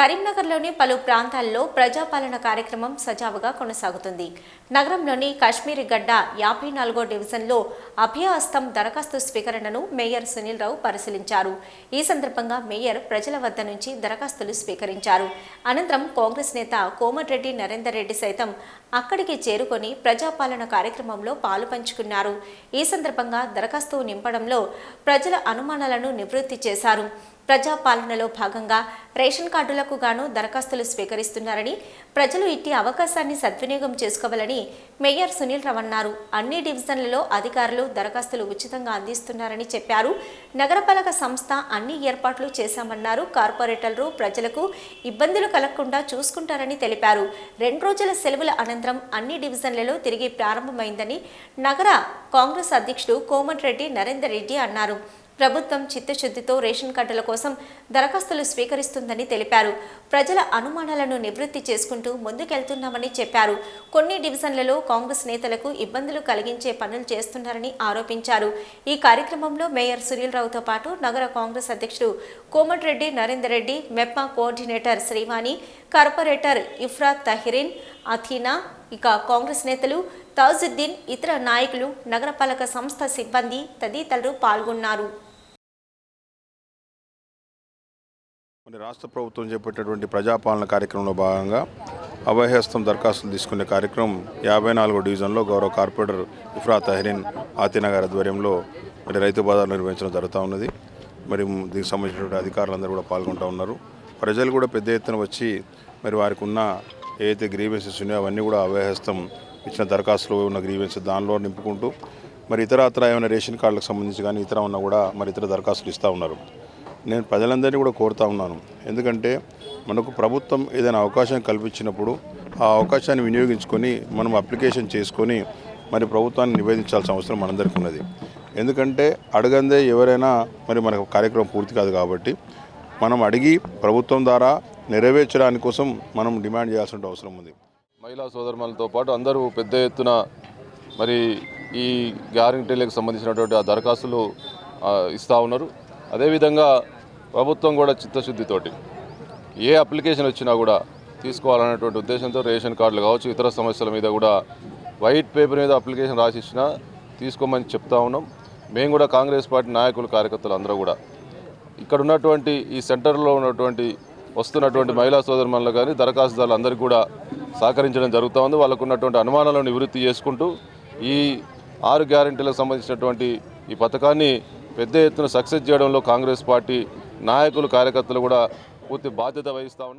కరీంనగర్లోని పలు ప్రాంతాల్లో ప్రజాపాలన కార్యక్రమం సజావుగా కొనసాగుతుంది. నగరంలోని కాశ్మీరీ గడ్డ యాభై నాలుగో డివిజన్లో అభయహస్తం దరఖాస్తు స్వీకరణను మేయర్ సునీల్ రావు పరిశీలించారు. ఈ సందర్భంగా మేయర్ ప్రజల వద్ద నుంచి దరఖాస్తులు స్వీకరించారు. అనంతరం కాంగ్రెస్ నేత కోమటిరెడ్డి నరేందర్ రెడ్డి సైతం అక్కడికి చేరుకొని ప్రజాపాలన కార్యక్రమంలో పాలు పంచుకున్నారు. ఈ సందర్భంగా దరఖాస్తు నింపడంలో ప్రజల అనుమానాలను నివృత్తి చేశారు. ప్రజాపాలనలో భాగంగా రేషన్ కార్డులకు గాను దరఖాస్తులు స్వీకరిస్తున్నారని ప్రజలు ఇట్టి అవకాశాన్ని సద్వినియోగం చేసుకోవాలని మేయర్ సునీల్ రావు అన్నారు. అన్ని డివిజన్లలో అధికారులు దరఖాస్తులు ఉచితంగా అందిస్తున్నారని చెప్పారు. నగరపాలక సంస్థ అన్ని ఏర్పాట్లు చేశామన్నారు. కార్పొరేటర్లు ప్రజలకు ఇబ్బందులు కలగకుండా చూసుకుంటారని తెలిపారు. రెండు రోజుల సెలవుల అనంతరం అన్ని డివిజన్లలో తిరిగి ప్రారంభమైందని నగర కాంగ్రెస్ అధ్యక్షుడు కోమటిరెడ్డి నరేందర్ రెడ్డి అన్నారు. ప్రభుత్వం చిత్తశుద్ధితో రేషన్ కార్డుల కోసం దరఖాస్తులు స్వీకరిస్తుందని తెలిపారు. ప్రజల అనుమానాలను నివృత్తి చేసుకుంటూ ముందుకెళ్తున్నామని చెప్పారు. కొన్ని డివిజన్లలో కాంగ్రెస్ నేతలకు ఇబ్బందులు కలిగించే పనులు చేస్తున్నారని ఆరోపించారు. ఈ కార్యక్రమంలో మేయర్ సునీల్ రావుతో పాటు నగర కాంగ్రెస్ అధ్యక్షుడు Komatireddy Narender Reddy MEPMA coordinator Srivani corporator Ifrath Tahirin Athina ఇక కాంగ్రెస్ నేతలు తాజుద్దీన్ ఇతర నాయకులు నగరపాలక సంస్థ సిబ్బంది తదితరులు పాల్గొన్నారు. రాష్ట్ర ప్రభుత్వం చేపట్టినటువంటి ప్రజాపాలన కార్యక్రమంలో భాగంగా అభయహస్తం దరఖాస్తులు తీసుకునే కార్యక్రమం యాభై నాలుగో డివిజన్లో గౌరవ కార్పొరేటర్ ఇఫ్రా తహరీన్ ఆతినగర్ ఆధ్వర్యంలో మరి రైతు బజార్ నిర్వహించడం జరుగుతూ ఉన్నది. మరి దీనికి సంబంధించినటువంటి అధికారులందరూ కూడా పాల్గొంటూ ఉన్నారు. ప్రజలు కూడా పెద్ద ఎత్తున వచ్చి మరి వారికి ఉన్న ఏదైతే గ్రీవెన్సెస్ ఉన్నాయో అవన్నీ కూడా అభయహస్తం ఇచ్చిన దరఖాస్తులు ఉన్న గ్రీవెన్స్ దానిలో నింపుకుంటూ మరి ఇతర ఇతర ఏమైనా రేషన్ కార్డులకు సంబంధించి కానీ ఇతర ఉన్నా కూడా మరి ఇతర దరఖాస్తులు ఇస్తూ ఉన్నారు. నేను ప్రజలందరినీ కూడా కోరుతా ఉన్నాను. ఎందుకంటే మనకు ప్రభుత్వం ఏదైనా అవకాశం కల్పించినప్పుడు ఆ అవకాశాన్ని వినియోగించుకొని మనం అప్లికేషన్ చేసుకొని మరి ప్రభుత్వాన్ని నివేదించాల్సిన అవసరం మనందరికీ ఉన్నది. ఎందుకంటే అడగందే ఎవరైనా మరి మనకు కార్యక్రమం పూర్తి కాదు కాబట్టి మనం అడిగి ప్రభుత్వం ద్వారా నెరవేర్చడానికి కోసం మనం డిమాండ్ చేయాల్సిన అవసరం ఉంది. మహిళా సోదరులతో పాటు అందరూ పెద్ద ఎత్తున మరి ఈ గ్యారంటీలకు సంబంధించినటువంటి ఆ దరఖాస్తులు ఇస్తూ ఉన్నారు. అదేవిధంగా ప్రభుత్వం కూడా చిత్తశుద్ధితోటి ఏ అప్లికేషన్ వచ్చినా కూడా తీసుకోవాలనేటువంటి ఉద్దేశంతో రేషన్ కార్డులు కావచ్చు ఇతర సమస్యల మీద కూడా వైట్ పేపర్ మీద అప్లికేషన్ రాసిచ్చినా తీసుకోమని చెప్తా ఉన్నాం. మేము కూడా కాంగ్రెస్ పార్టీ నాయకులు కార్యకర్తలు అందరూ కూడా ఇక్కడ ఉన్నటువంటి ఈ సెంటర్లో ఉన్నటువంటి వస్తున్నటువంటి మహిళా సోదరుమణులు కానీ దరఖాస్తుదారులు అందరికీ కూడా సహకరించడం జరుగుతూ ఉంది. వాళ్ళకు ఉన్నటువంటి అనుమానాలను నివృత్తి చేసుకుంటూ ఈ ఆరు గ్యారెంటీలకు సంబంధించినటువంటి ఈ పథకాన్ని పెద్ద ఎత్తున సక్సెస్ చేయడంలో కాంగ్రెస్ పార్టీ నాయకులు కార్యకర్తలు కూడా పూర్తి బాధ్యత వహిస్తూ ఉన్నాం.